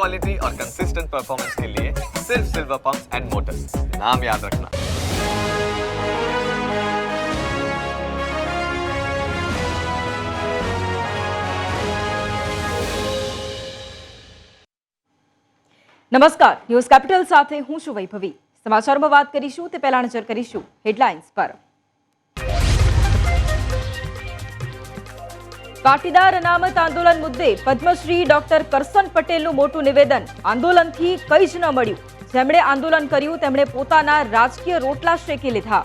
Quality और consistent performance के लिए सिर्फ सिल्वर पंप्स एंड मोटर्स नाम याद रखना નમસ્કાર ન્યૂઝ કેપિટલ સાથે હું છું વૈભવી સમાચારોમાં વાત કરીશું તે પહેલા નજર કરીશું હેડલાઇન્સ પર પાટીદાર અનામત આંદોલન મુદ્દે પદ્મશ્રી ડોક્ટર કરસન પટેલનું મોટું નિવેદન. આંદોલનથી કંઈ જ ન મળ્યું. જેમણે આંદોલન કર્યું, તેમણે પોતાના રાજકીય રોટલા શેકી લીધા.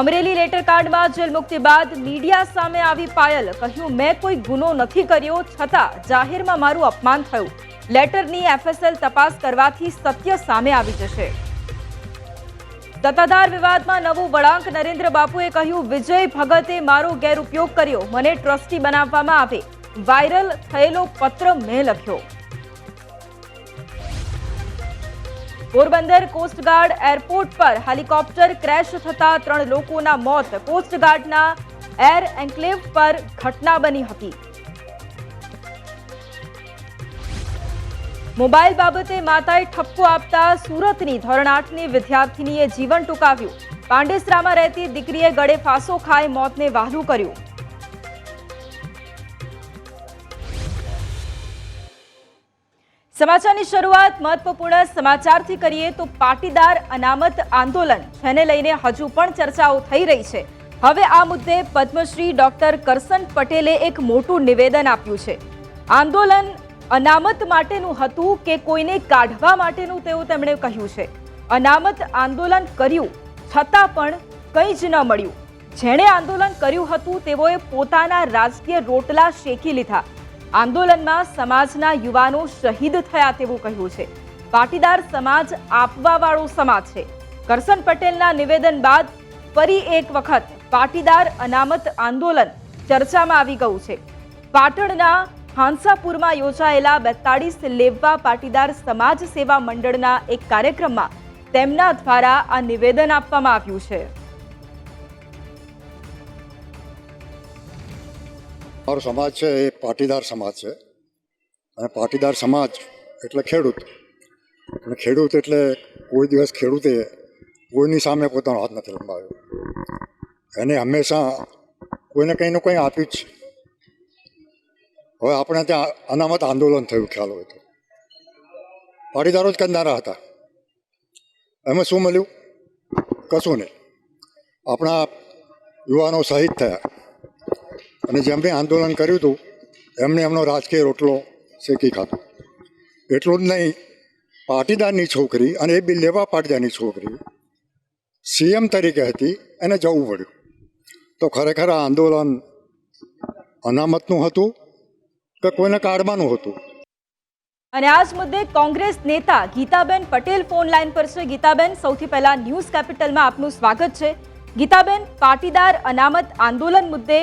અમરેલી લેટર કાર્ડમાં જેલ મુક્તિ બાદ મીડિયા સામે આવી પાયલ. કહ્યું, મેં કોઈ ગુનો નથી કર્યો, છતાં જાહેરમાં મારું અપમાન થયું. લેટરની એફએસએલ તપાસ કરવાથી સત્ય સામે આવી જશે. સત્તાધાર વિવાદમાં નવું વળાંક નરેન્દ્ર બાપુએ કહ્યું, વિજય ભગતે મારો ગેરઉપયોગ કર્યો. મને ટ્રસ્ટી બનાવવામાં આવે. વાયરલ થયેલો પત્ર મેં લખ્યો. પોરબંદર કોસ્ટગાર્ડ એરપોર્ટ પર હેલિકોપ્ટર ક્રેશ થતા ત્રણ લોકોના મોત. કોસ્ટગાર્ડના એર એન્કલેવ પર ઘટના બની હતી. મોબાઈલ બાબતે માતાએ ઠપકો આપતા સુરતની ધોરણ આઠની વિદ્યાર્થીનીએ જીવન ટૂંકાવ્યું. પાંડેસરામાં રહેતી દીકરીએ ગળે ફાંસો ખાઈ મોતને વહાલું કર્યું. સમાચારની શરૂઆત મહત્વપૂર્ણ સમાચારથી કરીએ તો પાટીદાર અનામત આંદોલન, જેને લઈને હજુ પણ ચર્ચાઓ થઈ રહી છે. હવે આ મુદ્દે પદ્મશ્રી ડોક્ટર કરસન પટેલે એક મોટું નિવેદન આપ્યું છે. આંદોલન અનામત માટેનું હતું કે કોઈને કાઢવા માટેનું તેવું તેમણે કહ્યું છે. અનામત આંદોલન કર્યું છતાં પણ કંઈ જ ન મળ્યું. જેણે આંદોલન કર્યું હતું તેઓએ પોતાના રાજકીય રોટલા શેકી લીધા. આંદોલનમાં સમાજના યુવાનો શહીદ થયા તેવું કહ્યું છે. પાટીદાર સમાજ આપવાવાળો સમાજ છે. કરસન પટેલના નિવેદન બાદ ફરી એક વખત પાટીદાર અનામત આંદોલન ચર્ચામાં આવી ગયું છે. પાટણના હાંસાપુરમાં યોજાયેલા બેતાળીસ લેવવા પાટીદાર સમાજ સેવા મંડળના એક કાર્યક્રમમાં તેમના દ્વારા આ નિવેદન આપવામાં આવ્યું છે. અમારો સમાજ છે, એ પાટીદાર સમાજ છે. અને પાટીદાર સમાજ એટલે ખેડૂત. અને ખેડૂત એટલે કોઈ દિવસ ખેડૂતે કોઈની સામે પોતાનો હાથ નથી લંબાવ્યો. એને હંમેશા કોઈને કંઈ ને કંઈ આપ્યું જ હવે આપણે ત્યાં અનામત આંદોલન થયું, ખ્યાલ હોય તો. પાટીદારો જ કરનારા હતા. એમાં શું મળ્યું? કશું નહીં. આપણા યુવાનો શહીદ થયા. અને જેમણે આંદોલન કર્યું હતું એમણે એમનો રાજકીય રોટલો શેકી ખાધો. એટલું જ નહીં, પાટીદારની છોકરી અને એ બી લેવા પાટીદારની છોકરી સીએમ તરીકે હતી, એને જવું પડ્યું. તો ખરેખર આ આંદોલન અનામતનું હતું કે કોઈને કાઢવાનું હતું? અને આ જ મુદ્દે કોંગ્રેસ નેતા ગીતાબેન પટેલ ફોન લાઈન પર છે. ગીતાબેન, સૌથી પહેલા ન્યૂઝ કેપિટલમાં આપનું સ્વાગત છે. ગીતાબેન, પાટીદાર અનામત આંદોલન મુદ્દે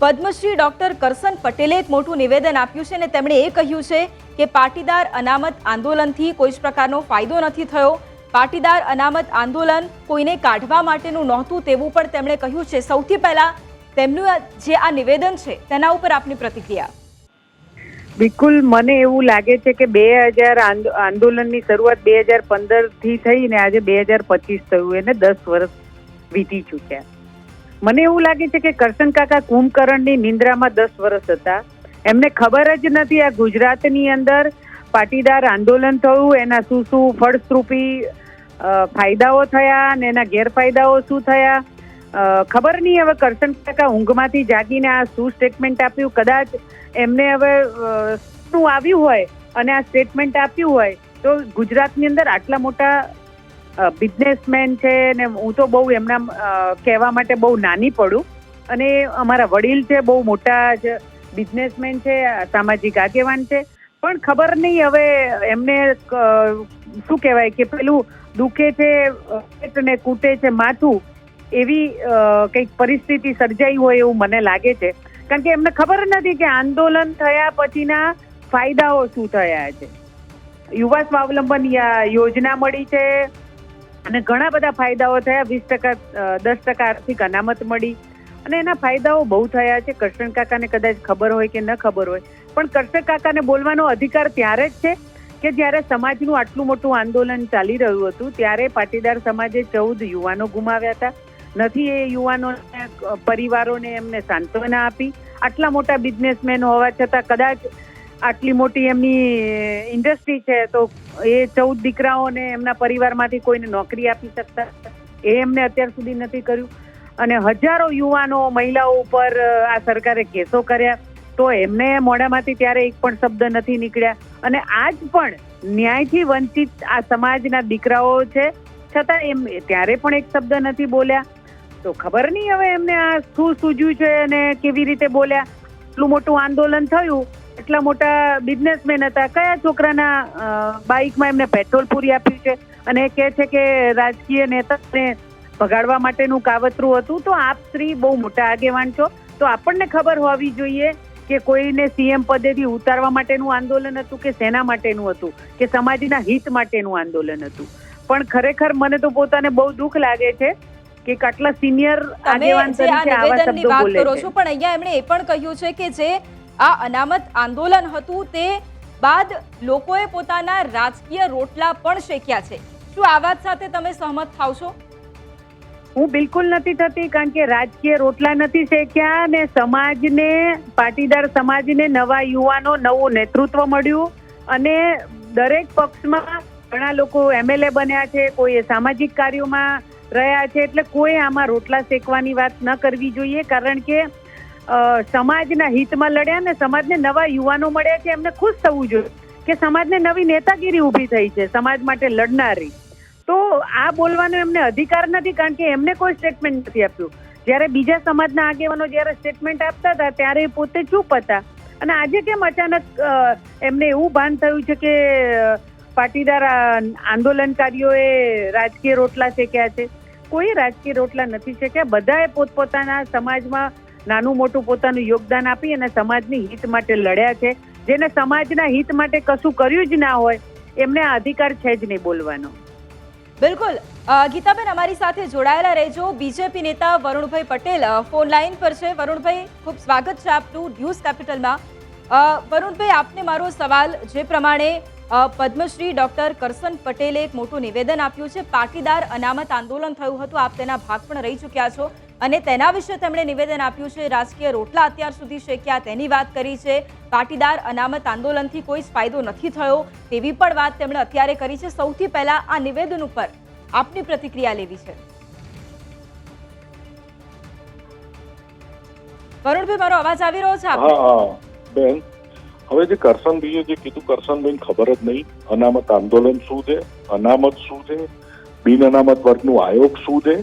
પદ્મશ્રી ડોક્ટર કરસન પટેલે એક મોટું નિવેદન આપ્યું છે અને તેમણે એ કહ્યું છે કે પાટીદાર અનામત આંદોલનથી કોઈ જ પ્રકારનો ફાયદો નથી થયો. પાટીદાર અનામત આંદોલન કોઈને કાઢવા માટેનું નહોતું તેવું પણ તેમણે કહ્યું છે. સૌથી પહેલાં તેમનું જે આ નિવેદન છે તેના ઉપર આપની પ્રતિક્રિયા. બિલકુલ મને એવું લાગે છે કે બે હજાર આંદોલનની શરૂઆત બે હજાર પંદરથી થઈ ને આજે બે હજાર પચીસ થયું એને દસ વર્ષ વીતી ચૂક્યા. મને એવું લાગે છે કે કરશન કાકા કુંભકર્ણની નિંદ્રામાં દસ વર્ષ હતા. એમને ખબર જ નથી આ ગુજરાતની અંદર પાટીદાર આંદોલન થયું, એના શું શું ફળશ્રુપી ફાયદાઓ થયા અને એના ગેરફાયદાઓ શું થયા. ખબર નહીં હવે કરશન કાકા ઊંઘમાંથી જાગીને આ શું સ્ટેટમેન્ટ આપ્યું? કદાચ એમને હવે શું આવ્યું હોય અને આ સ્ટેટમેન્ટ આપ્યું હોય તો ગુજરાતની અંદર આટલા મોટા બિઝનેસમેન છે ને હું તો બહુ એમના કહેવા માટે બહુ નાની પડું અને અમારા વડીલ છે, બહુ મોટા જ બિઝનેસમેન છે, સામાજિક આગેવાન છે. પણ ખબર નહીં હવે એમને શું કહેવાય કે પેલું દુખે છે ને કૂટે છે, માથું એવી કંઈક પરિસ્થિતિ સર્જાઈ હોય એવું મને લાગે છે. કારણ કે એમને ખબર નથી કે આંદોલન થયા પછીના ફાયદાઓ શું થયા છે. યુવા સ્વાવલંબન યોજના મળી છે અને ઘણા બધા ફાયદાઓ થયા. વીસ ટકા દસ ટકા આર્થિક અનામત મળી અને એના ફાયદાઓ બહુ થયા છે. કરશન કાકાને કદાચ ખબર હોય કે ન ખબર હોય. પણ કરશે કાકાને બોલવાનો અધિકાર ત્યારે જ છે કે જ્યારે સમાજનું આટલું મોટું આંદોલન ચાલી રહ્યું હતું, ત્યારે પાટીદાર સમાજે ચૌદ યુવાનો ગુમાવ્યા હતા. નથી એ યુવાનોને પરિવારોને એમને સાંત્વના આપી. આટલા મોટા બિઝનેસમેન હોવા છતાં કદાચ આટલી મોટી એમની ઇન્ડસ્ટ્રી છે તો એ ચૌદ દીકરાઓને એમના પરિવારમાંથી કોઈને નોકરી આપી શકતા એ એમને અત્યાર સુધી નથી કર્યું. અને હજારો યુવાનો, મહિલાઓ ઉપર આ સરકારે કેસો કર્યા. તો એમને મોઢામાંથી ત્યારે એક પણ શબ્દ નથી નીકળ્યા. અને આજ પણ ન્યાયથી વંચિત આ સમાજના દીકરાઓ છે. છતાં એમ, ત્યારે પણ એક શબ્દ નથી બોલ્યા. તો ખબર નહીં હવે એમને આ શું સૂજ્યું છે અને કેવી રીતે બોલ્યા? એટલું મોટું આંદોલન થયું. એટલા મોટા બિઝનેસમેન હતા. કયા છોકરાના બાઇકમાં એમને પેટ્રોલ પૂરી આપ્યું છે? અને એ કહે છે કે રાજકીય નેતાને ભગાડવા માટેનું કાવતરું હતું. તો આપ શ્રી બહુ મોટા આગેવાન છો. તો આપણને ખબર હોવી જોઈએ કે કોઈને સીએમ પદેથી ઉતારવા માટેનું આંદોલન હતું કે સેના માટેનું હતું? કે સમાજના હિત માટેનું આંદોલન હતું? પણ ખરેખર મને તો પોતાને બહુ દુઃખ લાગે છે કે આટલા સિનિયર આગેવાન તરીકે આવા શબ્દો વાત બોલે કરો છે. છો પણ અહીંયા એમણે એ પણ કહ્યું છે કે જે આ અનામત આંદોલન હતું તે બાદ લોકોએ પોતાના રાજકીય રોટલા પણ શેક્યા છે. શું આ વાત સાથે તમે સહમત થાવ છો? હું બિલકુલ નથી થતી કારણ કે રાજકીય રોટલા નથી શેક્યા ને સમાજને પાટીદાર સમાજને નવા યુવાનો નવું નેતૃત્વ મળ્યું અને દરેક પક્ષમાં ઘણા લોકો એમએલએ બન્યા છે કોઈ સામાજિક કાર્યોમાં રહ્યા છે એટલે કોઈ આમાં રોટલા શેકવાની વાત ન કરવી જોઈએ, કારણ કે સમાજના હિતમાં લડ્યા ને સમાજને નવા યુવાનો મળ્યા છે, એમને ખુશ થવું જોઈએ કે સમાજને નવી નેતાગીરી ઊભી થઈ છે, સમાજ માટે લડનારી. તો આ બોલવાનો એમને અધિકાર નથી, કારણ કે એમને કોઈ સ્ટેટમેન્ટ નથી આપ્યું. જ્યારે બીજા સમાજના આગેવાનો જ્યારે સ્ટેટમેન્ટ આપતા હતા, ત્યારે પોતે ચૂપ હતા. અને આજે કેમ અચાનક એમને એવું ભાન થયું છે કે પાટીદાર આંદોલનકારીઓએ રાજકીય રોટલા શેક્યા છે. કોઈ રાજકીય રોટલા નથી શેક્યા. બધાએ પોતપોતાના સમાજમાં નાનું મોટું પોતાનું યોગદાન આપી અને સમાજની હિત માટે લડ્યા છે. જેને સમાજના હિત માટે કશું કર્યું જ ના હોય, એમને અધિકાર છે જ નહીં બોલવાનો. બિલકુલ. ગીતાબેન, અમારી સાથે જોડાયેલા રહેજો. બીજેપી નેતા વરુણભાઈ પટેલ ફોન લાઈન પર છે. વરુણભાઈ, ખૂબ સ્વાગત છે આપનું ન્યૂઝ કેપિટલમાં. વરુણભાઈ, આપને મારો સવાલ જે પ્રમાણે પદ્મશ્રી ડોક્ટર કરસન પટેલે એક મોટું નિવેદન આપ્યું છે. પાટીદાર અનામત આંદોલન થયું હતું. આપ તેના ભાગ પણ રહી ચૂક્યા છો. અને તેના વિશે તેમણે નિવેદન આપ્યું છે. રાજકીય રોટલા અત્યાર સુધી શેક્યા તેની વાત કરી છે. પાટીદાર અનામત આંદોલનથી કોઈ ફાયદો નથી થયો. તેવી પણ વાત તેમણે અત્યારે કરી છે. સૌથી પહેલા આ નિવેદન ઉપર આપની પ્રતિક્રિયા લેવી છે. વરુણભાઈ, મારો અવાજ આવી રહ્યો છે બેન. હવે જે કરશનભાઈએ જે કીધું કરશનભાઈ ખબર જ નહીં, અનામત આંદોલન શું છે, અનામત શું છે, બિન અનામત વર્ગનું આયોગ શું છે?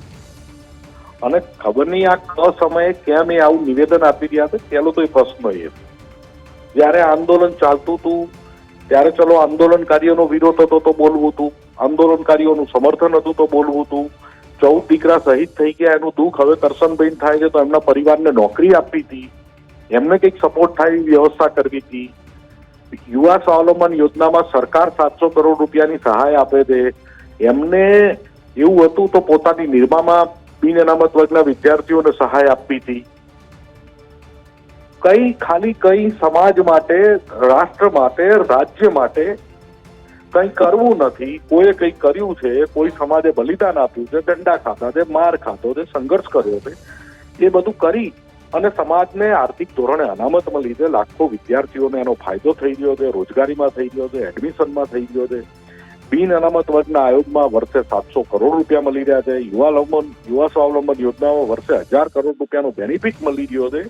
અને ખબર નહીં આ ક સમયે કેમ એ આવું નિવેદન આપી રહ્યા છે, પેલો તો એ પ્રશ્ન એ જ્યારે આંદોલન ચાલતું હતું, ત્યારે ચલો આંદોલનકારીઓનો વિરોધ હતો તો બોલવું હતું, આંદોલનકારીઓનું સમર્થન હતું તો બોલવું હતું. ચૌદ દીકરા શહીદ થઈ ગયા, એનું દુઃખ હવે કરશનભાઈ થાય છે, તો એમના પરિવારને નોકરી આપી હતી. એમને કંઈક સપોર્ટ થાય એવી વ્યવસ્થા કરવી હતી. યુવા સ્વાવલંબન યોજનામાં સરકાર સાતસો કરોડ રૂપિયાની સહાય આપે છે. એમને એવું હતું તો પોતાની નિર્મામાં બિન અનામત વર્ગના વિદ્યાર્થીઓને સહાય આપવી હતી. કઈ ખાલી કઈ સમાજ માટે, રાષ્ટ્ર માટે, રાજ્ય માટે કઈ કરવું નથી. કોઈએ કઈ કર્યું છે, કોઈ સમાજે બલિદાન આપ્યું છે, દંડા ખાધા છે, માર ખાધો છે, સંઘર્ષ કર્યો છે. એ બધું કરી અને સમાજને આર્થિક ધોરણે અનામત મળી છે લાખો વિદ્યાર્થીઓને એનો ફાયદો થઈ ગયો છે, રોજગારીમાં થઈ ગયો છે એડમિશનમાં થઈ ગયો છે. બિન અનામત વર્ગના આયોગમાં વર્ષે સાતસો કરોડ રૂપિયા મળી રહ્યા છે. યુવા લંબન યુવા સ્વાવલંબન યોજનામાં વર્ષે હજાર કરોડ રૂપિયાનો બેનિફિટ મળી રહ્યો છે.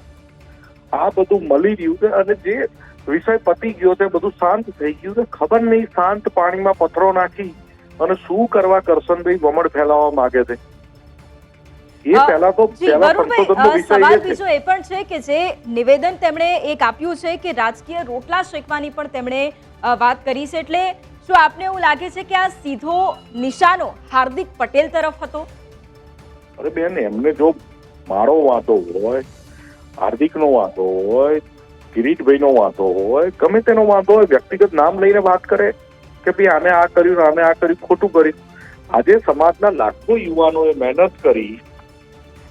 આ બધું મળી રહ્યું છે અને જે વિષય પતી ગયો છે, બધું શાંત થઈ ગયું છે. ખબર નહીં શાંત પાણીમાં પથરો નાખી અને શું કરવા કરશનભાઈ વમળ ફેલાવવા માંગે છે. એ પહેલા તો પહેલા સંશોધનનો વિષય સવાલ બીજો એ પણ છે કે જે નિવેદન તેમણે એક આપ્યું છે કે રાજકીય રોટલા શેકવાની પણ તેમણે વાત કરી છે. એટલે શું આપને એવું લાગે છે કે આ સીધો નિશાનો હાર્દિક પટેલ તરફ હતો? અરે બેન એમને જો મારો વાંધો હોય હાર્દિકનો વાંધો હોય કિરીટભાઈનો વાંધો હોય ગમે તેનો વાંધો હોય વ્યક્તિગત નામ લઈને વાત કરે કે ભાઈ આને આ કર્યું આને આ કર્યું ખોટું કર્યું. આજે સમાજના લાખો યુવાનોએ મહેનત કરી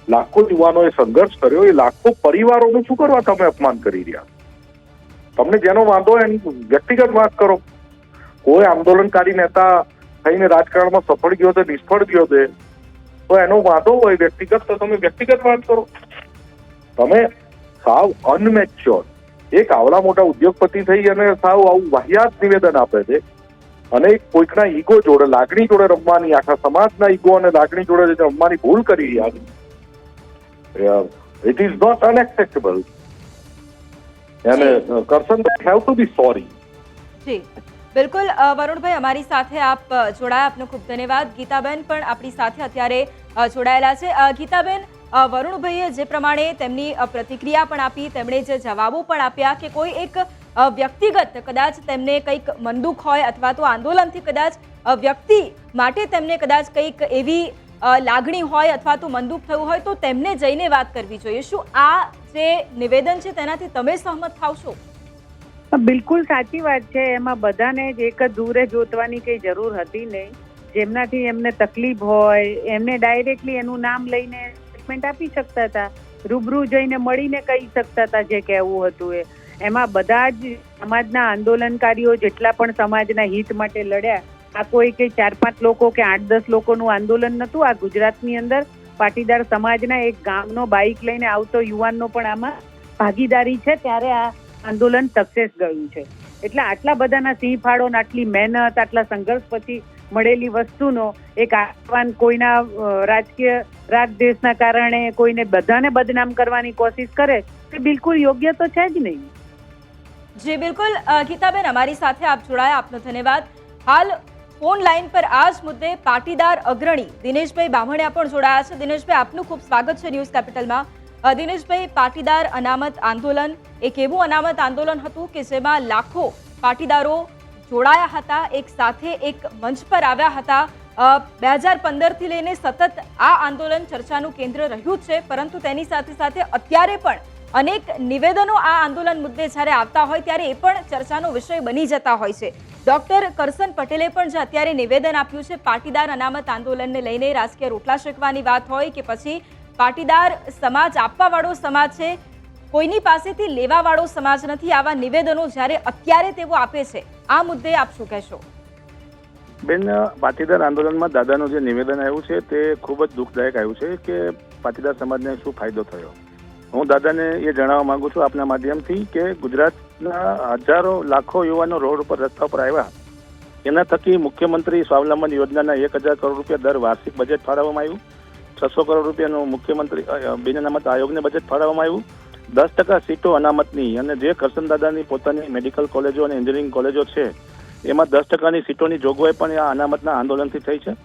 લાખો યુવાનોએ સંઘર્ષ કર્યો, એ લાખો પરિવારોનું શું કરવા તમે અપમાન કરી રહ્યા? તમને જેનો વાંધો એની વ્યક્તિગત વાત કરો. કોઈ આંદોલનકારી નેતા થઈને રાજકારણમાં સફળ ગયો છે, નિષ્ફળ ગયો છે, તો એનો વાંધો હોય વ્યક્તિગત, તો તમે વ્યક્તિગત વાત કરો. તમે સાવ અનમેચ્યોર એક આવડા મોટા ઉદ્યોગપતિ થઈ અને સાવ આવું વાહિયાત નિવેદન આપે છે અને કોઈકના ઈગો જોડે, લાગણી જોડે રમવાની, આખા સમાજના ઈગો અને લાગણી જોડે રમવાની ભૂલ કરી રહ્યા ઇટ not unacceptable. And અને Karshan have to be sorry. જી બિલકુલ વરુણભાઈ અમારી સાથે આપ જોડાયા આપનો ખૂબ ધન્યવાદ ગીતાબેન પણ આપણી સાથે અત્યારે જોડાયેલા છે. ગીતાબેન વરુણભાઈએ જે પ્રમાણે તેમની પ્રતિક્રિયા પણ આપી તેમણે જે જવાબો પણ આપ્યા કે કોઈ એક વ્યક્તિગત કદાચ તેમને કંઈક મનદુખ હોય અથવા તો આંદોલનથી કદાચ વ્યક્તિ માટે તેમને કદાચ કંઈક એવી લાગણી હોય અથવા તો મનદુખ થયું હોય તો તેમને જઈને વાત કરવી જોઈએ. શું આ જે નિવેદન છે તેનાથી તમે સહમત થાવશો બિલકુલ સાચી વાત છે. એમાં બધાને જ એક જ દૂરે જોતવાની કઈ જરૂર હતી નહીં. જેમનાથી એમને તકલીફ હોય, એમને ડાયરેક્ટલી એનું નામ લઈને સ્ટેટમેન્ટ આપી શકતા હતા. રૂબરૂ જઈને મળીને કહી શકતા હતા જે કહેવું હતું એ. એમાં બધા જ સમાજના આંદોલનકારીઓ જેટલા પણ સમાજના હિત માટે લડ્યા આ કોઈ કે ચાર પાંચ લોકો કે આઠ દસ લોકોનું આંદોલન નહોતું. આ ગુજરાતની અંદર પાટીદાર સમાજના એક ગામનો બાઇક લઈને આવતો યુવાનનો પણ આમાં ભાગીદારી છે. ત્યારે આ આંદોલન સક્સેસ ગયું છે. એટલે આટલા બધાના સિંહ ફાળો આટલી મહેનત, આટલા સંઘર્ષ પછી મળેલી વસ્તુનો એક આહવાન કોઈના રાજકીય રાગ દેશના કારણે કોઈને બધાને બદનામ કરવાની કોશિશ કરે, તે બિલકુલ યોગ્ય તો છે જ નહીં. જી, બિલકુલ. ગીતાબેન, અમારી સાથે આપ જોડાયા. આપનો ધન્યવાદ. હાલ ફોન લાઈન પર આ જ મુદ્દે પાટીદાર અગ્રણી દિનેશભાઈ બામણિયા પણ જોડાયા છે. દિનેશભાઈ, આપનું ખૂબ સ્વાગત છે ન્યૂઝ કેપિટલમાં. દિનેશભાઈ, પાટીદાર અનામત આંદોલન, એક એવું અનામત આંદોલન હતું કે જેમાં લાખો પાટીદારો જોડાયા હતા, એક સાથે એક મંચ પર આવ્યા હતા. બે હજાર પંદરથી લઈને સતત આ આંદોલન ચર્ચાનું કેન્દ્ર રહ્યું છે, પરંતુ તેની સાથે સાથે અત્યારે પણ અનેક નિવેદનો આ આંદોલન મુદ્દે જ્યારે આવતા હોય ત્યારે એ પણ ચર્ચાનો વિષય બની જતા હોય છે. ડોક્ટર કરસન પટેલે પણ જે અત્યારે નિવેદન આપ્યું છે, પાટીદાર અનામત આંદોલનને લઈને રાજકીય રોટલા શેકવાની વાત હોય કે પછી પાટીદાર સમાજ આપવાવાળો સમાજ છે, કોઈની પાસેથી લેવાવાળો સમાજ નથી, આવા નિવેદનો જ્યારે અત્યારે તેઓ આપે છે, આ મુદ્દે આપ શું કહેશો? બેન, પાટીદાર આંદોલનમાં દાદાનું જે નિવેદન આવ્યું છે, તે ખૂબ જ દુઃખદાયક આવ્યું છે કે પાટીદાર સમાજને શું ફાયદો થયો. હું દાદાને એ જણાવવા માંગુ છું આપના માધ્યમથી કે ગુજરાતના હજારો, લાખો યુવાનો રોડ ઉપર રસ્તા પર આવ્યા. એના થકી મુખ્યમંત્રી સ્વાવલંબન યોજનાના એક હજાર કરોડ રૂપિયા દર વાર્ષિક બજેટ ફાળવવામાં આવ્યું. છસો કરોડ રૂપિયાનું મુખ્યમંત્રી બિન અનામત આયોગને બજેટ ફાળવવામાં આવ્યું. દસ ટકા સીટો અનામતની અને જે કરસન દાદાની પોતાની મેડિકલ કોલેજો અને એન્જિનિયરિંગ કોલેજો છે, એમાં દસ ટકાની સીટોની જોગવાઈ પણ આ અનામતના આંદોલનથી થઈ છે.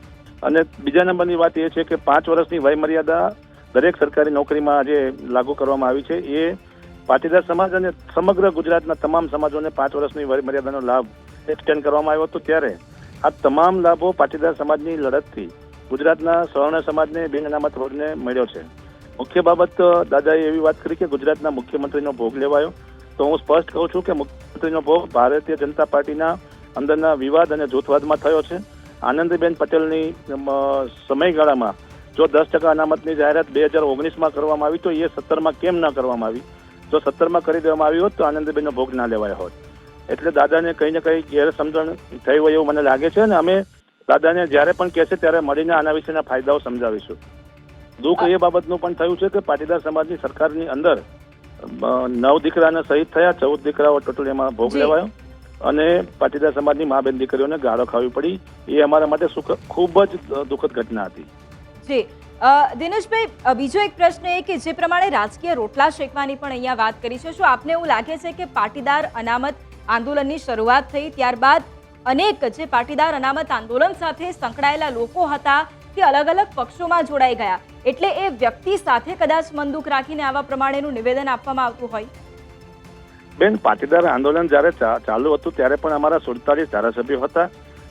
અને બીજા નંબરની વાત એ છે કે પાંચ વર્ષની વયમર્યાદા દરેક સરકારી નોકરીમાં આજે લાગુ કરવામાં આવી છે. એ પાટીદાર સમાજ અને સમગ્ર ગુજરાતના તમામ સમાજોને પાંચ વર્ષની વયમર્યાદાનો લાભ એક્સટેન્ડ કરવામાં આવ્યો હતો ત્યારે આ તમામ લાભો પાટીદાર સમાજની લડતથી ગુજરાતના સવર્ણ સમાજને બિન અનામત રોજને મળ્યો છે. મુખ્ય બાબત દાદાએ એવી વાત કરી કે ગુજરાતના મુખ્યમંત્રીનો ભોગ લેવાયો. તો હું સ્પષ્ટ કહું છું કે મુખ્યમંત્રીનો ભોગ ભારતીય જનતા પાર્ટીના અંદરના વિવાદ અને જૂથવાદમાં થયો છે. આનંદીબેન પટેલની સમયગાળામાં જો દસ ટકા અનામતની જાહેરાત બે હજાર ઓગણીસમાં કરવામાં આવી તો એ સત્તરમાં કેમ ન કરવામાં આવી? જો સત્તરમાં કરી દેવામાં આવી હોત તો આનંદીબેનનો ભોગ ના લેવાયો હોત. એટલે દાદાને કંઈ ને કંઈ ગેરસમજણ થઈ હોય એવું મને લાગે છે અને અમે દાદાને જ્યારે પણ કહેશે ત્યારે મળીને આના વિશેના ફાયદાઓ સમજાવીશું. દુઃખ એ બાબતનું પણ થયું છે કે પાટીદાર સમાજની સરકારની અંદર નવ દીકરાને શહીદ થયા ચૌદ દીકરાઓ ટોટલ એમાં ભોગ લેવાયો અને પાટીદાર સમાજની મા બેન દીકરીઓને ગાળો ખાવી પડી. એ અમારા માટે ખૂબ જ દુઃખદ ઘટના હતી. જી. દિનેશભાઈ બીજો એક પ્રશ્ન એ કે જે પ્રમાણે રાજકીય રોટલા શેકવાની પણ અહીંયા વાત કરી છે, શું આપને એવું લાગે છે કે પાટીદાર અનામત આંદોલનની શરૂઆત થઈ ત્યારબાદ અનેક જે પાટીદાર અનામત આંદોલન સાથે સંકળાયેલા લોકો હતા તે અલગ અલગ પક્ષોમાં જોડાઈ ગયા? એટલે એ વ્યક્તિ સાથે કદાચ મંદુક રાખીને આવા પ્રમાણેનું નિવેદન આપવામાં આવતું હોય? બેન, પાટીદાર આંદોલન જ્યારે ચાલુ હતું, ત્યારે પણ અમારા સુડતાલીસ ધારાસભ્યો હતા.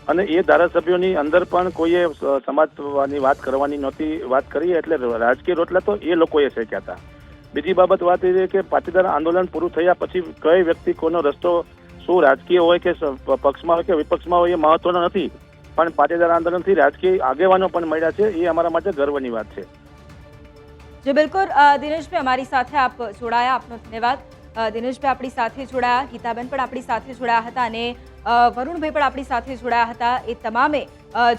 અને એ ધારાસભ્યોની અંદર પણ કોઈએ સમાજની વાત કરવાની નહોતી વાત કરી, એટલે રાજકીય રોટલા તો એ લોકોએ શેક્યા હતા. બીજી બાબત વાત એ છે કે પાટીદાર આંદોલન પૂરું થયા પછી કઈ વ્યક્તિ કોનો રસ્તો શું રાજકીય હોય કે પક્ષમાં હોય કે વિપક્ષમાં હોય એ મહત્વનો નથી. પણ પાટીદાર આંદોલનથી રાજકીય આગેવાનો પણ મળ્યા છે, એ અમારા માટે ગર્વની વાત છે. જે, બિલકુલ. દિનેશભાઈ, અમારી સાથે આપ જોડાયા. આપનો ધન્યવાદ. દિનેશભાઈ આપણી સાથે જોડાયા. ગીતાબેન પણ આપણી સાથે જોડાયા હતા અને વરુણભાઈ પણ આપણી સાથે જોડાયા હતા. એ તમામે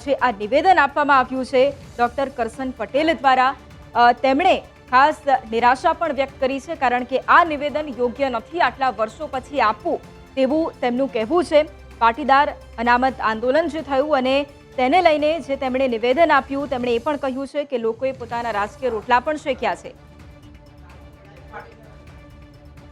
જે આ નિવેદન આપવામાં આવ્યું છે, ડૉક્ટર કરસન પટેલ દ્વારા તેમણે ખાસ નિરાશા પણ વ્યક્ત કરી છે, કારણ કે આ નિવેદન યોગ્ય નથી, આટલા વર્ષો પછી આપવું તેવું તેમનું કહેવું છે. પાટીદાર અનામત આંદોલન જે થયું અને તેને લઈને જે તેમણે નિવેદન આપ્યું, તેમણે એ પણ કહ્યું છે કે લોકોએ પોતાના રાજકીય રોટલા પણ શેક્યા છે.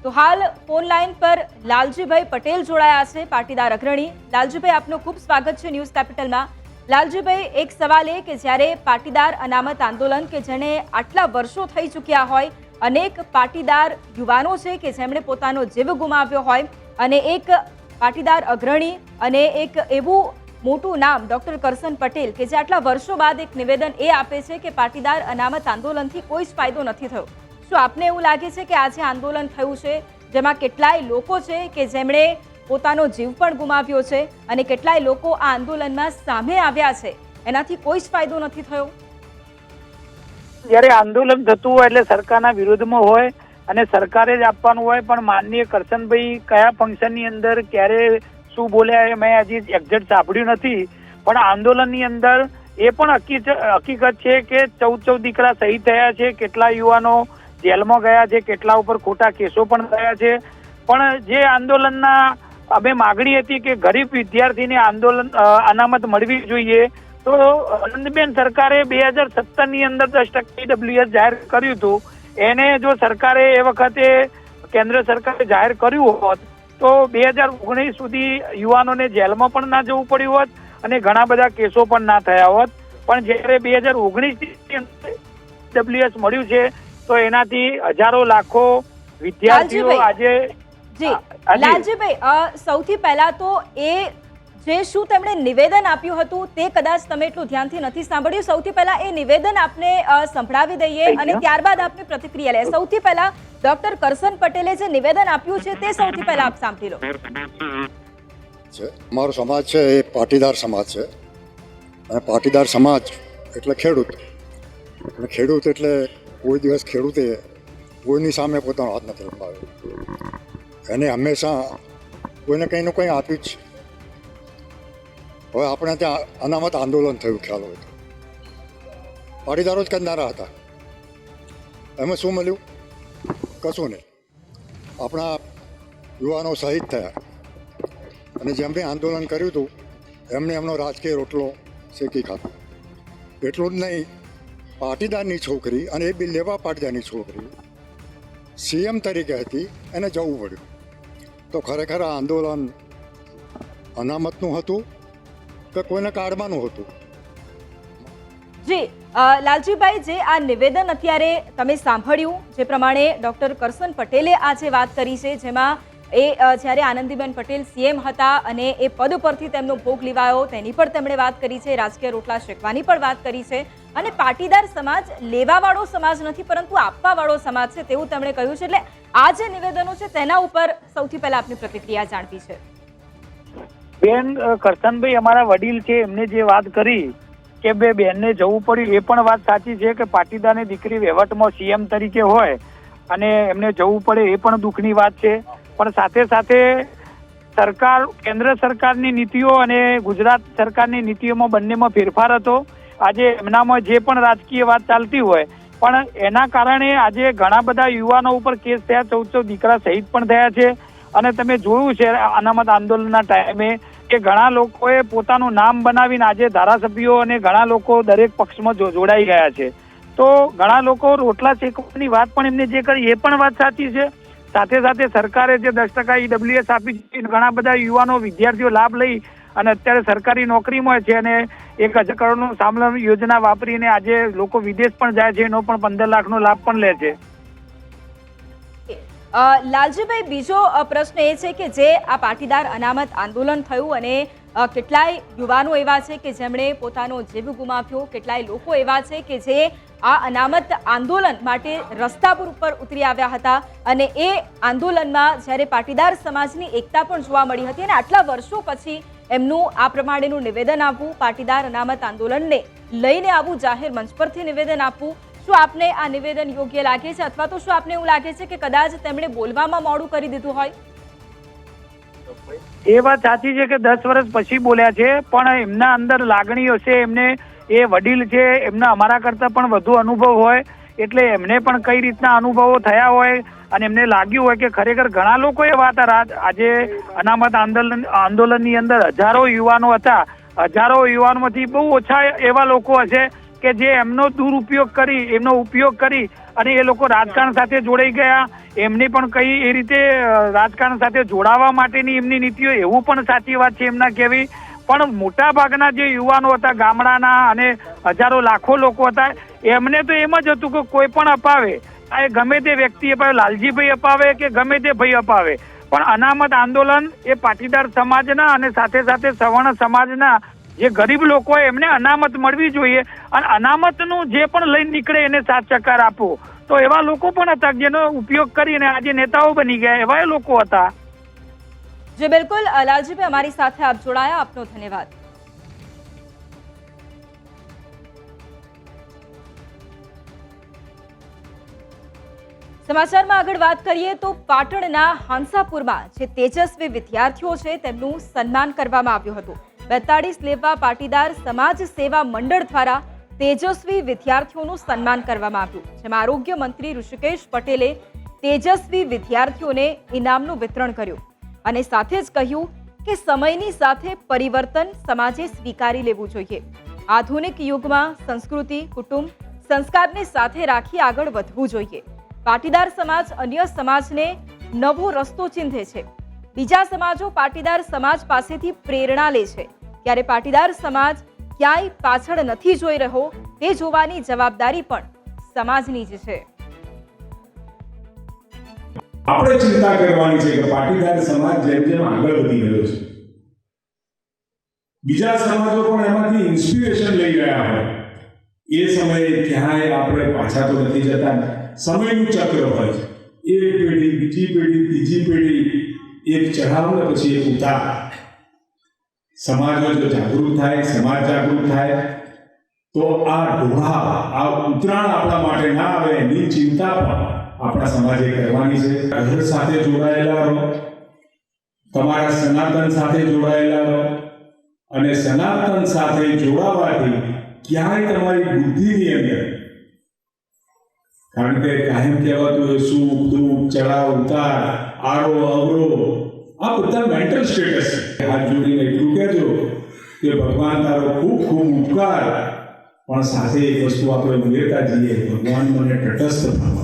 તો હાલ ફોન લાઈન પર લાલજીભાઈ પટેલ જોડાયા છે, પાટીદાર અગ્રણી. લાલજીભાઈ, આપનું ખૂબ સ્વાગત છે ન્યૂઝ કેપિટલમાં. લાલજીભાઈ, એક સવાલ એ કે જ્યારે પાટીદાર અનામત આંદોલન કે જેણે આટલા વર્ષો થઈ ચૂક્યા હોય, અનેક પાટીદાર યુવાનો છે કે જેમણે પોતાનો જીવ ગુમાવ્યો હોય, અને એક પાટીદાર અગ્રણી અને એક એવું મોટું નામ ડૉક્ટર કરસન પટેલ કે જે આટલા વર્ષો બાદ એક નિવેદન એ આપે છે કે પાટીદાર અનામત આંદોલનથી કોઈ જ ફાયદો નથી થયો. શું આપને એવું લાગે છે કે આજે આંદોલન થયું છે? જેમાં કેટલાય લોકો છે કે જેમણે પોતાનો જીવ પણ ગુમાવ્યો છે અને કેટલાય લોકો આ આંદોલનમાં સામે આવ્યા છે. એનાથી કોઈ જ ફાયદો નથી થયો. જ્યારે આંદોલન થતું હોય એટલે સરકારના વિરોધમાં હોય અને સરકારે જ આપવાનું હોય, પણ માનનીય કરશનભાઈ કયા ફંક્શનની અંદર ક્યારે શું બોલ્યા એ મેં હજી એક્ઝેક્ટ સાંભળ્યું નથી. પણ આંદોલનની અંદર એ પણ હકીકત છે કે ચૌદ ચૌદ દીકરા શહીદ થયા છે, કેટલા યુવાનો જેલમાં ગયા છે, કેટલા ઉપર ખોટા કેસો પણ થયા છે. પણ જે આંદોલનના અમે માગણી હતી કે ગરીબ વિદ્યાર્થીને આંદોલન અનામત મળવી જોઈએ, તો આનંદબેન સરકારે બે હજાર સત્તરની અંદર દસ ટકા ડબલ્યુએસ જાહેર કર્યું હતું. એને જો સરકારે એ વખતે કેન્દ્ર સરકારે જાહેર કર્યું હોત, તો બે હજાર ઓગણીસ સુધી યુવાનોને જેલમાં પણ ના જવું પડ્યું હોત અને ઘણા બધા કેસો પણ ના થયા હોત. પણ જ્યારે બે હજાર ઓગણીસ ડબ્લ્યુએસ મળ્યું છે તો એનાથી હજારો લાખો વિદ્યાર્થીઓ આજે જી લાલજીભાઈ સૌથી પહેલા તો એ જે શું તેમણે નિવેદન આપ્યું હતું તે કદાચ તમે એટલું ધ્યાનથી નથી સાંભળ્યું. સૌથી પહેલા એ નિવેદન આપને સંભળાવી દઈએ અને ત્યારબાદ આપની પ્રતિક્રિયા લે સૌથી પહેલા ડોક્ટર કરસન પટેલે જે નિવેદન આપ્યું છે તે સૌથી પહેલા આપ સાંભળી લો. છે અમારો સમાજ છે એ પાટીદાર સમાજ છે. અને પાટીદાર સમાજ એટલે ખેડૂત. અને ખેડૂત એટલે કોઈ દિવસ ખેડૂતે કોઈની સામે પોતાનો હાથ નથી લંબાવ્યો એને હંમેશા કોઈને કંઈ ને કંઈ આપ્યું જ હવે આપણે ત્યાં અનામત આંદોલન થયું, ખ્યાલ હોય તો. પાટીદારો જ કરનારા હતા. એમાં શું મળ્યું? કશું નહીં. આપણા યુવાનો શહીદ થયા. અને જેમણે આંદોલન કર્યું હતું એમણે એમનો રાજકીય રોટલો શેકી ખાધો. એટલું જ નહીં પાટીદારની છોકરી અને એ બી લેવા પાટીદારની છોકરી સીએમ તરીકે હતી, એને જવું પડ્યું. તો ખરેખર આ આંદોલન અનામતનું હતું કે કોઈને કાઢવાનું હતું? જી લાલજીભાઈ, જે આ નિવેદન અત્યારે તમે સાંભળ્યું, જે પ્રમાણે ડૉક્ટર કરસન પટેલે આ જે વાત કરી છે, જેમાં એ જ્યારે આનંદીબેન પટેલ સીએમ હતા અને એ પદ પરથી તેમનો ભોગ લેવાયો, તેની પણ તેમણે વાત કરી છે, રાજકીય રોટલા શેકવાની પણ વાત કરી છે. અને પાટીદાર સમાજ લેવાવાળો સમાજ નથી, પરંતુ આપવાવાળો સમાજ છે તેવું તેમણે કહ્યું છે. એટલે આ જે નિવેદનો છે તેના ઉપર સૌથી પહેલા આપની પ્રતિક્રિયા જાણવી છે. બેન કરતનભાઈ અમારા વડીલ છે, એમને જે વાત કરી કે બે બેનને જવું પડ્યું, એ પણ વાત સાચી છે કે પાટીદારની દીકરી વહેવટમાં સીએમ તરીકે હોય અને એમને જવું પડે એ પણ દુઃખની વાત છે. પણ સાથે સાથે સરકાર, કેન્દ્ર સરકારની નીતિઓ અને ગુજરાત સરકારની નીતિઓમાં બંનેમાં ફેરફાર હતો. આજે એમનામાં જે પણ રાજકીય વાત ચાલતી હોય, પણ એના કારણે આજે ઘણા બધા યુવાનો ઉપર કેસ થયા ચૌદ ચૌદ દીકરા શહીદ પણ થયા છે. અને તમે જોયું છે, અનામત આંદોલનના ટાઈમે કે ઘણા લોકોએ પોતાનું નામ બનાવીને આજે ધારાસભ્યો અને ઘણા લોકો દરેક પક્ષમાં જોડાઈ ગયા છે. તો ઘણા લોકો રોટલા શેકવાની વાત પણ એમને જે કરી, એ પણ વાત સાચી છે. સાથે સાથે સરકારે જે દસ ટકા ઈડબ્લ્યુએસ આપી છે ઘણા બધા યુવાનો વિદ્યાર્થીઓ લાભ લઈ અને અત્યારે સરકારી નોકરીમાં છે અને એક હજાર કરોડનું સામલન યોજના વાપરીને આજે લોકો વિદેશ પણ જાય છે, એનો પણ પંદર લાખનો લાભ પણ લે છે. લાલજીભાઈ, બીજો પ્રશ્ન એ છે કે જે આ પાટીદાર અનામત આંદોલન થયું અને કેટલાય યુવાનો એવા છે કે જેમણે પોતાનો જીવ ગુમાવ્યો, કેટલાય લોકો એવા છે કે જે આ અનામત આંદોલન માટે રસ્તા પર ઉપર ઉતરી આવ્યા હતા અને એ આંદોલનમાં જ્યારે પાટીદાર સમાજની એકતા પણ જોવા મળી હતી અને આટલા વર્ષો પછી એમનું આ પ્રમાણેનું નિવેદન આપવું, પાટીદાર અનામત આંદોલનને લઈને આવું જાહેર મંચ પરથી નિવેદન આપવું, શું આપને આ નિવેદન યોગ્ય લાગે છે અથવા તો શું આપને એવું લાગે છે કે કદાચ તેમણે બોલવામાં મોડું કરી દીધું હોય? એ વાત સાચી છે કે દસ વર્ષ પછી બોલ્યા છે, પણ એમના અંદર લાગણીઓ છે, એમને એ વડીલ છે, એમના અમારા કરતાં પણ વધુ અનુભવ હોય. એટલે એમને પણ કઈ રીતના અનુભવો થયા હોય અને એમને લાગ્યું હોય કે ખરેખર ઘણા લોકો એવા હતા આજે અનામત આંદોલન આંદોલનની અંદર હજારો યુવાનો હતા. હજારો યુવાનોમાંથી બહુ ઓછા એવા લોકો હશે કે જે એમનો દુરુપયોગ કરી, એમનો ઉપયોગ કરી અને એ લોકો રાજકારણ સાથે જોડાઈ ગયા. એમને પણ કઈ એ રીતે રાજકારણ સાથે જોડાવા માટેની એમની નીતિઓ એવું પણ સાચી વાત છે એમના કહેવી. પણ મોટા ભાગના જે યુવાનો હતા ગામડાના અને હજારો લાખો લોકો હતા એમને તો એમ જ હતું કે કોઈ પણ અપાવે. આ ગમે તે વ્યક્તિ અપાવે, લાલજીભાઈ અપાવે કે ગમે તે ભાઈ અપાવે. પણ અનામત આંદોલન એ પાટીદાર સમાજના અને સાથે સાથે સવર્ણ સમાજના જે ગરીબ લોકો એમને અનામત મળવી જોઈએ અને અનામતનું જે પણ લઈને નીકળે એને સાત ચકાર આપવો તો એવા લોકો પણ હતા જેનો ઉપયોગ કરીને આજે નેતાઓ બની ગયા એવા લોકો હતા. જે, બિલકુલ. લાલજીભાઈ, અમારી સાથે આપ જોડાયા. આપનો ધન્યવાદ. સમાચારમાં આગળ વાત કરીએ તો પાટણના હાંસાપુરમાં જે તેજસ્વી વિદ્યાર્થીઓ છે, તેમનું સન્માન કરવામાં આવ્યું હતું. બેતાળીસ લેવા પાટીદાર સમાજ સેવા મંડળ દ્વારા તેજસ્વી વિદ્યાર્થીઓનું સન્માન કરવામાં આવ્યું. જેમાં આરોગ્ય મંત્રી ઋષિકેશ પટેલે તેજસ્વી વિદ્યાર્થીઓને ઇનામનું વિતરણ કર્યું અને સાથે જ કહ્યું કે સમયની સાથે પરિવર્તન સમાજે સ્વીકારી લેવું જોઈએ. આધુનિક યુગમાં સંસ્કૃતિ, કુટુંબ, સંસ્કારને સાથે રાખી આગળ વધવું જોઈએ. પાટીદાર સમાજ અન્ય સમાજને નવો રસ્તો ચિંધે છે. બીજા સમાજો પાટીદાર સમાજ પાસેથી પ્રેરણા લે છે. ત્યારે પાટીદાર સમાજ ક્યાંય પાછળ નથી જોઈ રહ્યો, તે જોવાની જવાબદારી પણ સમાજની જ છે. આપણે ચિંતા કરવાની છે કે પાટીદાર સમાજ જેમ જેમ આગળ વધી રહ્યો છે. બીજા સમાજો પણ એમાંથી ઇન્સ્પિરેશન લઈ રહ્યા હોય. એ સમયે ક્યાંય આપણે પાછા તો નથી જતા. સમયનું ચક્ર હોય. છે એક પેઢી, બીજી પેઢી, ત્રીજી પેઢી એક ચઢાવ ને પછી એક ઉતાર. સમાજો જો જાગૃત થાય, સમાજ જાગૃત થાય, તો આ ઢોળા આ ઉતરાણ આપણા માટે ના આવે એની ચિંતા પણ આપણા સમાજે કરવાની છે. ઘર સાથે જોડાયેલા રહો. તમારા સનાતન સાથે જોડાયેલા રહો. અને સનાતન સાથે જોડાવાથી ક્યાંય તમારી બુદ્ધિની અંદર કારણ કે કાયમ કહેવાતું હોય સુખ દુઃખ ચડાવ ઉતાર, આરો, અવરો. આ બધા મેન્ટલ સ્ટેટસ છે. હાથ જોડીને એટલું કહેજો કે ભગવાન તારો ખૂબ ખૂબ ઉપકાર. પણ સાથે એક વસ્તુ આપણે ઉમેરતા જઈએ, ભગવાન મને તટસ્થ ભાવ